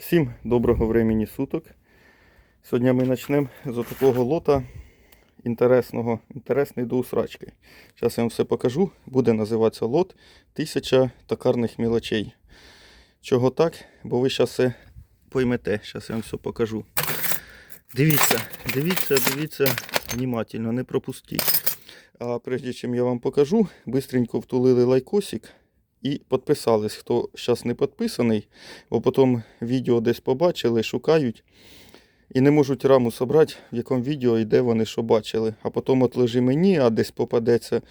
Всім доброго времени суток. Сьогодні ми почнемо з такого лота інтересного, інтересний до усрачки. Зараз я вам все покажу. Буде називатися лот 1000 токарних мілочей. Чого так? Бо ви зараз все поймете. Зараз я вам все покажу. Дивіться, дивіться, дивіться внимательно, не пропустіть. А прежде чим я вам покажу, бистренько втулили лайкосик і підписались, хто зараз не підписаний, бо потім відео десь побачили, шукають і не можуть раму собрати, в якому відео і де вони що бачили. А потім от лежи мені, а десь попадеться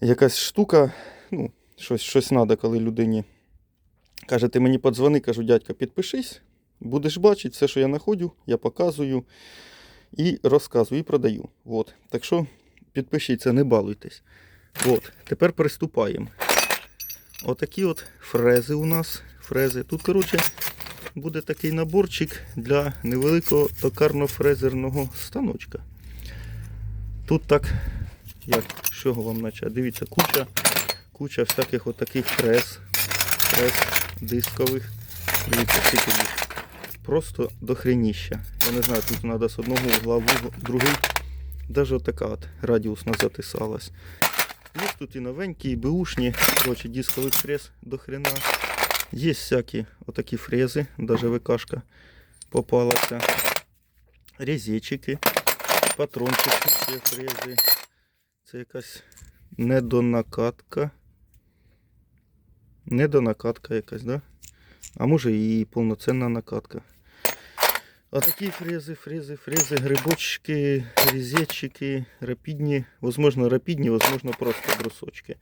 якась штука, ну, щось, щось треба, коли людині. Каже, ти мені подзвони, кажу, дядька, підпишись, будеш бачити все, що я знаходжу, я показую і розказую, і продаю. От. Так що підпишіться, не балуйтесь. От. Тепер приступаємо. Отакі от фрези у нас. Фрези. Тут, коротше, буде такий наборчик для невеликого токарно-фрезерного станочка. Тут так, як з чого вам почати? Дивіться, куча, куча всяких отаких фрез, фрез дискових. Дивіться, скільки їх. Просто дохреніща. Я не знаю, тут треба з одного угла в другий. Даже отака от радіусна затисалась. Є тут і новенькі, і беушні, короче, дискових фрез до хрена. Є всякі отакі фрези, даже ВКшка попалася. Резечики, патрончики, ще фрези. Це якась недонакатка. Недонакатка якась, да? А може і повноцінна накатка. А такі фрези, фрези, фрези, грибочки, резетчики, рапидні, возможно рапидні, возможно просто брусочки.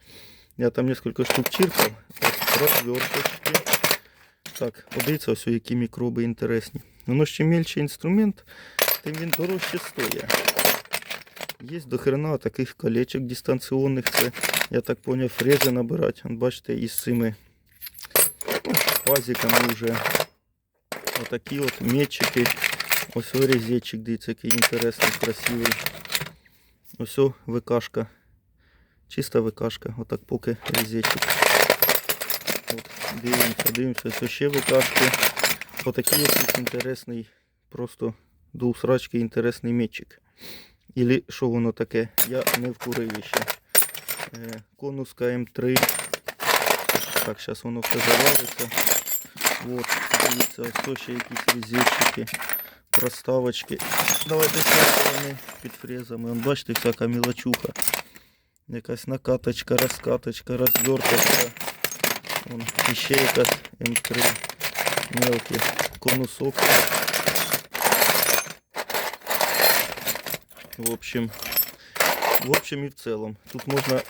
Я там несколько штук чиркав. Розверточки. Так, подивіться, ось які мікроби інтересні. Воно чим мельче інструмент, тим він дорожче стоїть. Є до хрена таких колечок дистанційних. Це, я так поняв, фрези набирати. Бачите, із цими ну, пазиками вже. Отакі от метчики. Ось резечик, дивіться, який інтересний, красивий. Ось о, ВКшка. Чиста ВКшка. Отак поки резечик. От, дивимося, дивимося, ось ще ВКшки. Отакий ось інтересний, просто до усрачки інтересний метчик. Ілі що воно таке? Я не вкурив ще. Е, конус КМ3. Так, зараз воно все завалиться. Вот, дивіться, ось ще якісь резетчики, проставочки. Давайте сторони під фрезами. Вон, бачите, всяка мілочуха. Якась накаточка, розкаточка, розверточка. Вон, ще якась М3 мелкий конусок. В общем, в общем і в цілому. Тут можна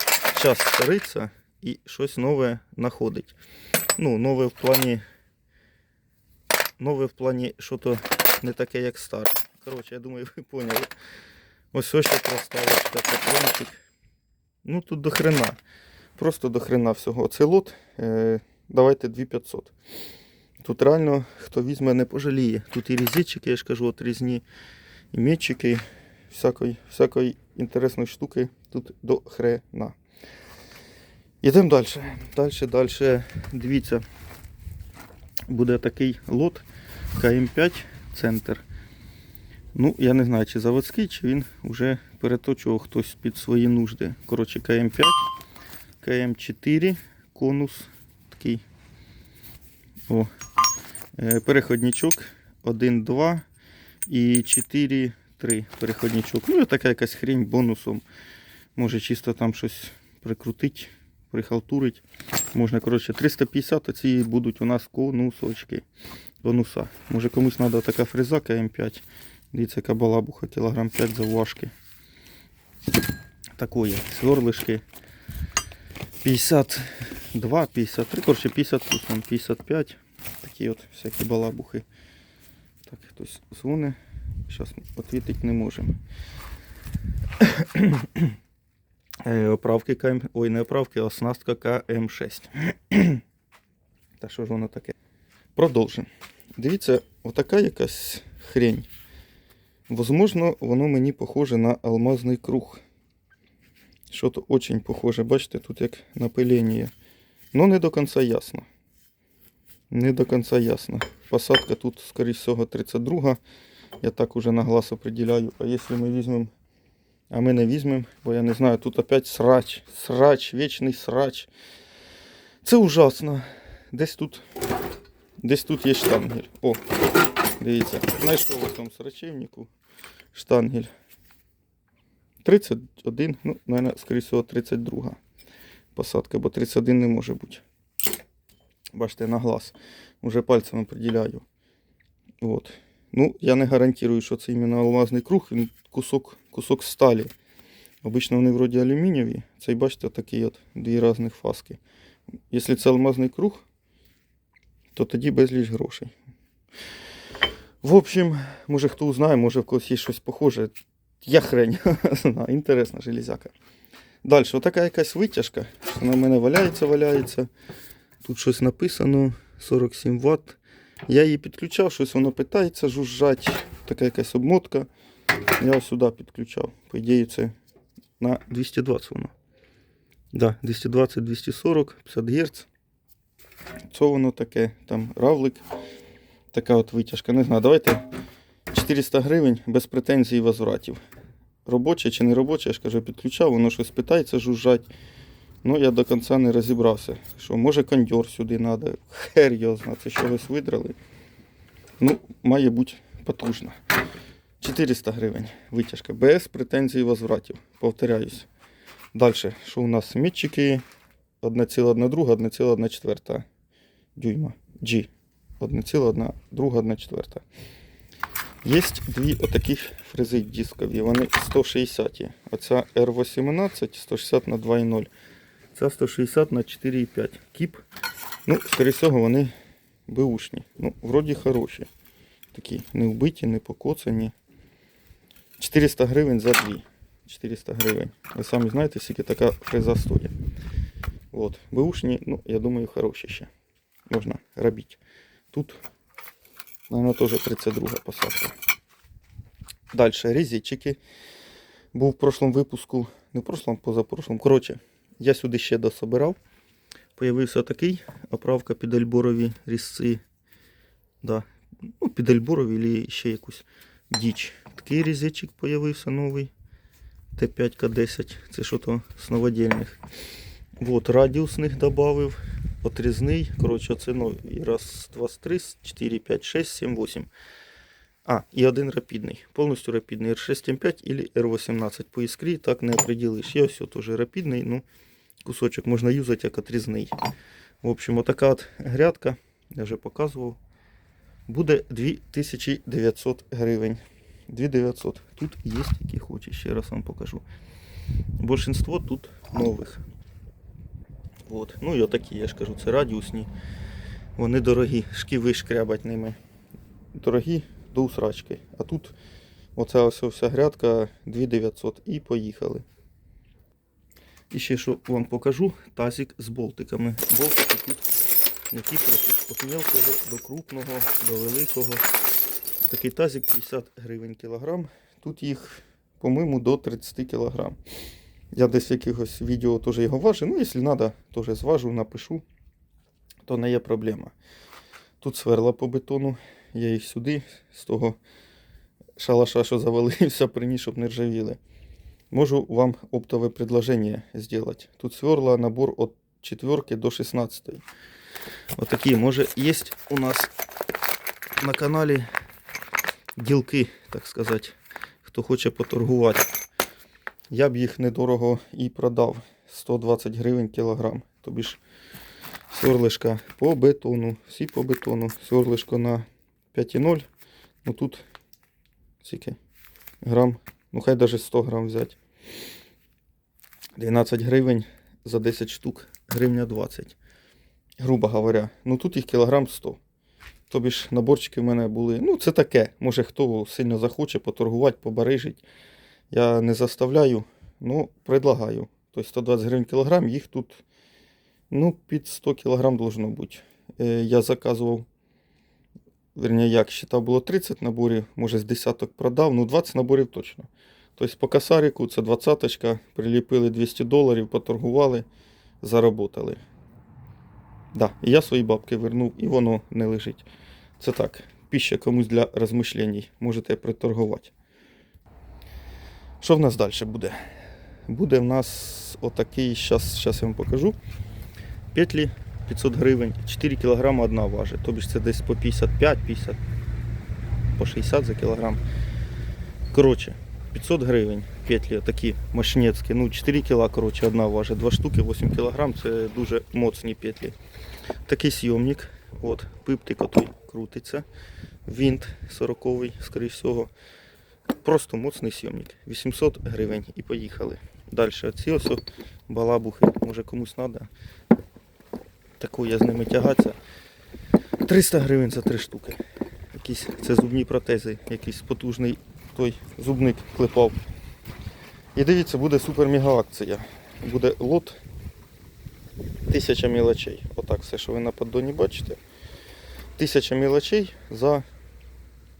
час ритися і щось нове знаходить. Ну, нове в плані нове в плані, що то не таке, як старе. Коротше, я думаю, ви поняли. Ось ось ще проставочка, патрончик. Ну тут до хрена. Просто до хрена всього. Цей лот. Е, давайте 2500. Тут реально, хто візьме, не пожаліє. Тут і різичики, я ж кажу, от різні і метчики, всякої, всякої інтересної штуки тут до хрена. Йдемо далі. Далі, далі. Дивіться, буде такий лот КМ5 центр. Ну, я не знаю, чи заводський, чи він вже переточував хтось під свої нужди. Коротше, КМ5, КМ4, конус такий. О, е, переходничок 1, 2 і 4, 3 переходничок. Ну, і така якась хрень бонусом. Може чисто там щось прикрутить, прихалтурить. Можна, коротше, 350 оці будуть у нас конусочки. Конуса. Може комусь треба така фреза КМ5. Дивіться, яка балабуха, кілограм 5 завважки. Такої. Сверлишки. 52, 53, коротше 50 плюс, 55. Такі от всякі балабухи. Так, хтось дзвонить. Зараз відповідати не можемо. Е, Оправки КМ... Ой, не оправки, а оснастка КМ6. Та що ж воно таке? Продовжимо. Дивіться, отака якась хрень. Возможно, воно мені похоже на алмазний круг. Що-то очень похоже. Бачите, тут як напилення. Ну, не до кінця ясно. Не до кінця ясно. Посадка тут, скоріш всього, 32. Я так уже на глаз определяю. А якщо ми візьмемо. А ми не візьмемо, бо я не знаю, тут опять срач. Срач, вічний срач. Це ужасно. Десь тут. Десь тут є штангель. О, дивіться. Знайшов у цьому срачівнику штангель. 31, ну, наверное, скоріше всього, 32 посадка, бо 31 не може бути. Бачите, на глаз. Уже пальцем определяю. От. Ну, я не гарантую, що це іменно алмазний круг, він кусок, кусок сталі. Обично вони вроді алюмінієві. Цей, бачите, такі от дві різних фаски. Якщо це алмазний круг, то тоді безліч грошей. В общем, може хто узнає, може в когось є щось похоже. Я хрень. Інтересна железяка. Далі, отака якась витяжка. Вона в мене валяється, валяється. Тут щось написано 47 Вт. Я її підключав, щось воно питається жужжать. Така якась обмотка. Я сюди підключав. По ідеї, це на 220 воно. Да, 220, 240, 50 Гц. Це воно таке, там равлик. Така от витяжка. Не знаю, давайте 400 гривень без претензій і возвратів. Робоче чи не робоче, я ж кажу, підключав, воно щось питається жужжать. Ну, я до кінця не розібрався. Що, може кондьор сюди треба. Хер його знає, це щось видрали. Ну, має бути потужно. 400 гривень витяжка. Без претензій і возвратів. Повторяюсь. Далі, що у нас мітчики 1,1 друга, 1,1 четверта дюйма. G. 1,1 друга, 1 четверта. Є дві отаких фрези дискові. Вони 160. Оця R18 160 на 2,0. Ця 160 на 4,5. Кіп. Ну, скоріше всього, вони беушні. Ну, вроді хороші. Такі не вбиті, не покоцані. 400 гривень за дві. 400 гривень. Ви самі знаєте, скільки така фреза стоїть. От. Беушні, ну, я думаю, хороші ще. Можна робити. Тут, наверное, теж 32 посадка. Далі, резичики. Був в прошлому випуску, не в прошлому, позапрошлому. Коротше, я сюди ще дособирав. Появився такий оправка під альборові різці. Да. Ну, під альборові ще якусь діч. Такий різичик появився новий. Т5К10. Це що то з новодільних. Вот, радіус них додав. Отрізний. Коротше, це новий. Раз, два, три, 4, 5, 6, 7, 8. А, і один рапідний. Повністю рапідний R6M5 или R18. По іскрі так не определиш. Є ось теж рапідний, ну кусочок можна юзати як отрізний. В общем, отака от грядка, я вже показував. Буде 2900 гривень. 2900. Тут є які хочеш, ще раз вам покажу. Большинство тут нових. От. Ну і отакі, я ж кажу, це радіусні. Вони дорогі, шківи шкрябать ними. Дорогі до усрачки. А тут оця ось вся грядка 2900 і поїхали. І ще що вам покажу, тазик з болтиками. Болтики тут які хочеш, від мелкого до крупного, до великого. Такий тазик 50 гривень кілограм. Тут їх, по-моєму, до 30 кілограм. Я десь в якихось відео теж його важу. Ну, якщо треба, теж зважу, напишу, то не є проблема. Тут сверла по бетону. Я їх сюди, з того шалаша, що завалився, приніс, щоб не ржавіли. Можу вам оптове предложение зробити. Тут сверла набор від 4 до 16. Отакі, може, є у нас на каналі ділки, так сказати, хто хоче поторгувати. Я б їх недорого і продав. 120 гривень кілограм. Тобі ж сверлишка по бетону, всі по бетону. Сверлишко на 5,0. Ну тут скільки грам, ну хай навіть 100 грам взяти. 12 гривень за 10 штук, гривня 20. Грубо говоря. Ну тут їх кілограм 100. Тобі ж наборчики в мене були. Ну, це таке. Може хто сильно захоче поторгувати, побарижить. Я не заставляю, ну, предлагаю. Тобто 120 гривень кілограм, їх тут ну, під 100 кілограм должно бути. Е, я заказував, верні, як считав, було 30 наборів, може з десяток продав, ну 20 наборів точно. Тобто по касарику це 20-ка, приліпили 200 доларів, поторгували, заработали. Да, і я свої бабки вернув, і воно не лежить. Це так, піща комусь для розмишлень. Можете приторгувати. Що в нас далі буде? Буде в нас отакий, зараз я вам покажу. Петлі 500 гривень, 4 кг одна важить. Тобі це десь по 55, 50, по 60 за кілограм. Коротше, 500 гривень петлі такі машинецькі. Ну, 4 кг, коротше, одна важить. Два штуки, 8 кг. Це дуже моцні петлі. Такий сйомник. От, пиптик отой крутиться. Вінт 40-й, скоріш всього. Просто моцний сйомник. 800 гривень і поїхали. Далі оці ось балабухи. Може комусь треба. Таку я з ними тягатися. 300 гривень за три штуки. Якісь це зубні протези, якийсь потужний той зубник клепав. І дивіться, буде супер-мега акція. Буде лот тисяча мілочей. Отак все, що ви на поддоні бачите. Тисяча мілочей за,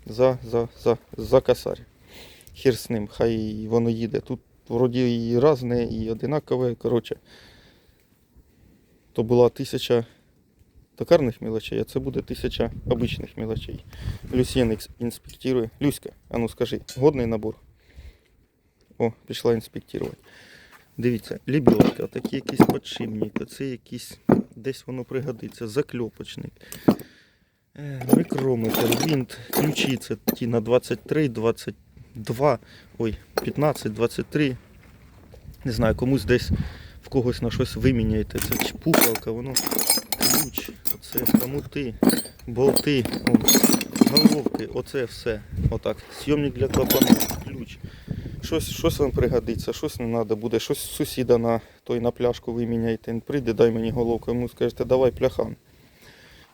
за, за, за, за косарь. Хір з ним, хай воно їде. Тут вроді і різне, і одинакове. Коротше, то була тисяча токарних мілочей, а це буде тисяча обичних мілочей. Люсьєн інспектує. Люська, а ну скажи, годний набор? О, пішла інспектувати. Дивіться, лібьотка, такий якийсь подшипник, оце якийсь, десь воно пригодиться, закльопочник. Е, Мікрометр, вінт, ключі, це ті на 23, 22, ой, 15, 23. Не знаю, комусь десь в когось на щось виміняєте. Це чпукалка, воно ключ, оце хомути, болти, о, головки, оце все. Отак. Сйомник для клапана, ключ. Щось, щось вам пригодиться, щось не треба буде, щось сусіда на той на пляшку виміняйте. Він прийде, дай мені головку, йому скажете, давай пляхан.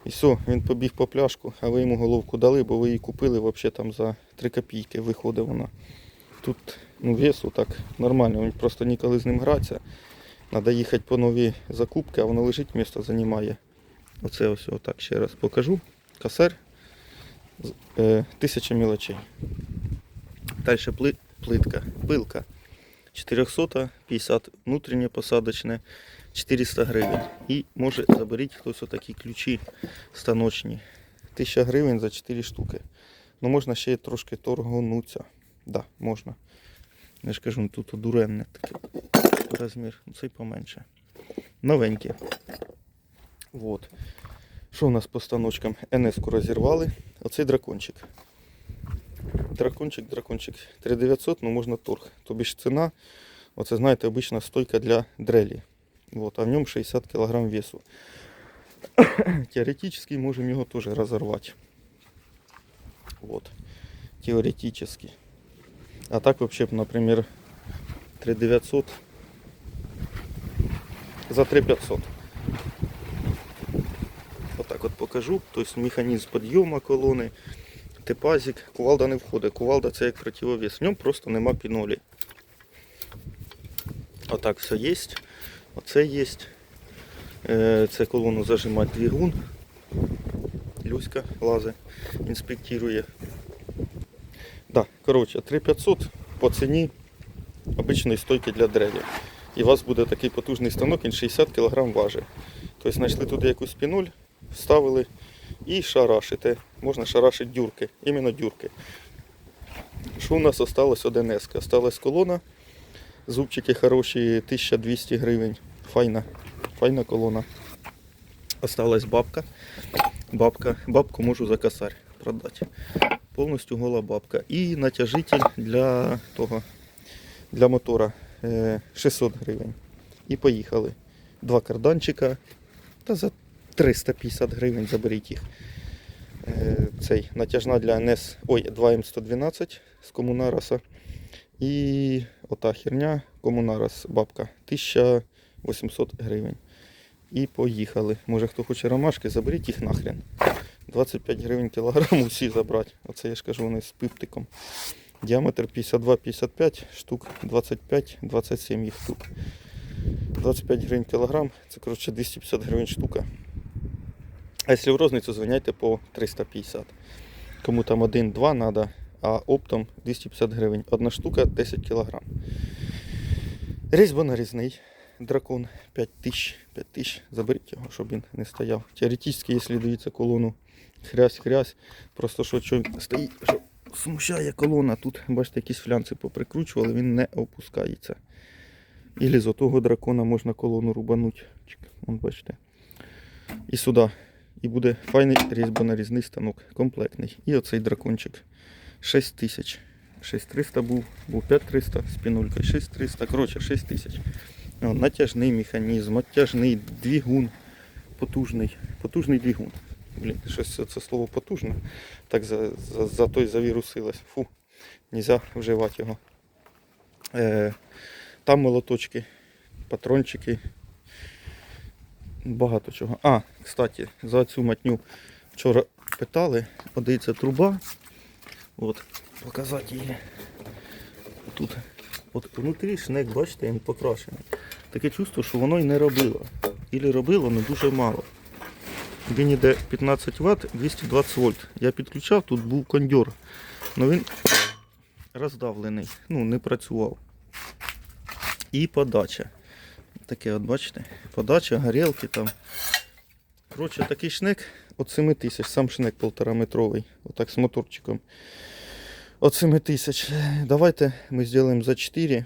І все, він побіг по пляшку, а ви йому головку дали, бо ви її купили взагалі там за 3 копійки, виходить вона. Тут ну, весу так нормально, він просто ніколи з ним гратися. Треба їхати по нові закупки, а воно лежить, місто займає. Оце ось отак ще раз покажу. Косарь. З- Е, тисяча мілочей. Далі плитка, пилка. 400, 50 внутрішнє посадочне, 400 гривень. І може заберіть хтось отакі ключі станочні. 1000 гривень за 4 штуки. Ну можна ще трошки торгонуться. Да, можна. Я ж кажу, ну, тут одуренне таке розмір. Ну, Цей поменше. Новеньке. Вот. Що у нас по станочкам? НС-ку розірвали. Оцей дракончик. Дракончик, дракончик 3900, ну можна торг. Тобі ж ціна, оце знаєте, обична стойка для дрелі. Вот, а в ньому 60 кг весу. Теоретически можем його теж розорвати. Вот. Теоретически. А так вообще, б, например, 3900 за 3500. Отак от покажу. Тобто механізм підйому колони, Типазик, кувалда не входить. Кувалда це як противовес. В ньому просто нема пінолі. Отак все є. Оце є. Е, Це колону зажимати двигун. Люська лазе, інспектує. Да, коротше, 3500 по ціні обичної стойки для дрелі. І у вас буде такий потужний станок, він 60 кг важить. Тобто знайшли туди якусь пінуль, вставили і шарашите. Можна шарашити дюрки, іменно дюрки. Що у нас осталось один еск? Осталась колона. Зубчики хороші, 1200 гривень. Файна, файна колона. Осталась бабка. Бабка. Бабку можу за косарь продати. Повністю гола бабка. І натяжитель для того, для мотора е, 600 гривень. І поїхали. Два карданчика. Та за 350 гривень заберіть їх. Е, Цей натяжна для НС, ой, 2М112 з Комунараса. І ота херня Комунарас бабка 1800 гривень. І поїхали. Може хто хоче ромашки, заберіть їх нахрен. 25 гривень кілограм усі забрати. Оце я ж кажу, вони з пиптиком. Діаметр 52-55, штук 25-27 їх тут. 25 гривень кілограм, це коротше 250 гривень штука. А якщо в розницю, звиняйте по 350. Кому там один-два треба, а оптом 250 гривень. Одна штука 10 кілограм. Різьбо нарізний. дракон 5000. 5000. Заберіть його, щоб він не стояв. Теоретично, якщо дивіться колону хрясь-хрясь, просто що, що стоїть, що смущає колона. Тут, бачите, якісь флянці поприкручували, він не опускається. Ілі з отого дракона можна колону рубануть. Чик, Вон бачите. І сюди. І буде файний різьбонарізний станок, комплектний. І оцей дракончик 6 тисяч. 6300 був, був 5300 з пінулькою, 6300, коротше 6000. О, Натяжний механізм, натяжний двигун, потужний, потужний двигун. Блін, щось це слово потужне. Так за, за, за той завірусилось. Фу, нельзя вживати його. Е, там молоточки, патрончики. Багато чого. А, кстати, за цю матню вчора питали, подається труба. От, показати її. Тут. От внутрі шнек, бачите, він покрашений. Таке чувство, що воно й не робило. Ілі робило, але дуже мало. Він іде 15 Вт, 220 вольт. Я підключав, тут був кондьор. але він роздавлений, ну, не працював. І подача. Таке от бачите, подача, горілки там. Коротше, такий шнек от 7 тисяч, сам шнек полтора метровий, отак з моторчиком. От 7 тисяч. Давайте ми зробимо за 4.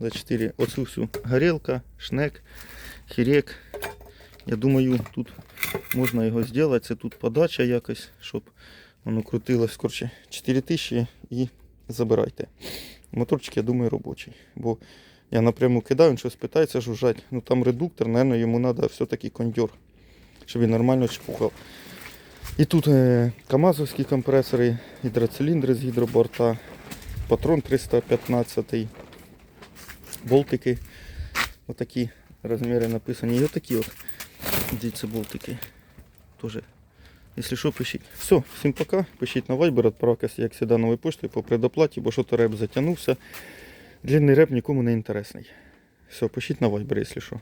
За 4 оцю всю горілка, шнек, хірек. Я думаю, тут можна його зробити. Це тут подача якось, щоб воно крутилось. Коротше, 4 тисячі і забирайте. Моторчик, я думаю, робочий. Бо я напряму кидаю, він щось питається жужжать. Ну там редуктор, мабуть, йому треба все-таки кондьор, щоб він нормально чпухав. І тут е, камазовські компресори, гідроциліндри з гідроборта, патрон 315, болтики. Отакі розміри написані. І отакі от. Дивіться, болтики. Тоже. Якщо що, пишіть. Все, всім пока. Пишіть на Viber, відправка, як завжди, новою поштою по предоплаті, бо що то реп затягнувся. Длинний реп нікому не інтересний. Все, пишіть на вайбер, якщо що.